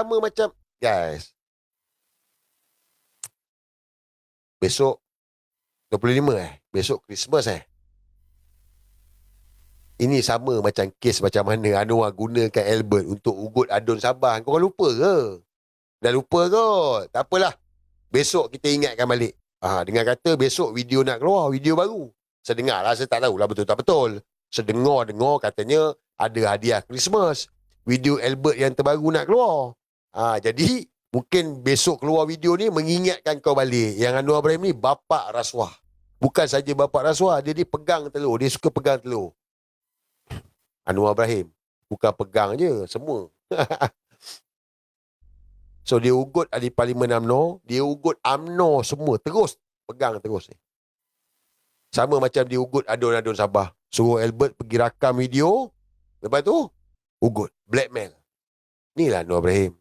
Sama macam guys. Besok 25 eh. Besok Christmas eh. Ini sama macam kes macam mana Anwar gunakan Albert untuk ugut adun Sabah. Kau lupa ke? Dah lupa kot. Tak apalah. Besok kita ingatkan balik. Ha, dengan kata besok video nak keluar, video baru. Saya dengar lah, saya tak tahulah betul tak betul. Saya dengar-dengar katanya ada hadiah Christmas. Video Albert yang terbaru nak keluar. Ha, jadi mungkin besok keluar video ni mengingatkan kau balik. Yang Anwar Ibrahim ni bapak rasuah. Bukan saja bapak rasuah, dia ni pegang telur. Dia suka pegang telur. Anwar Ibrahim. Bukan pegang je, semua. so dia ugut ahli parlimen UMNO, dia ugut UMNO semua. Terus, pegang terus. Sama macam dia ugut adun-adun Sabah. Suruh Albert pergi rakam video. Lepas tu, ugut. Blackmail. Inilah Anwar Ibrahim.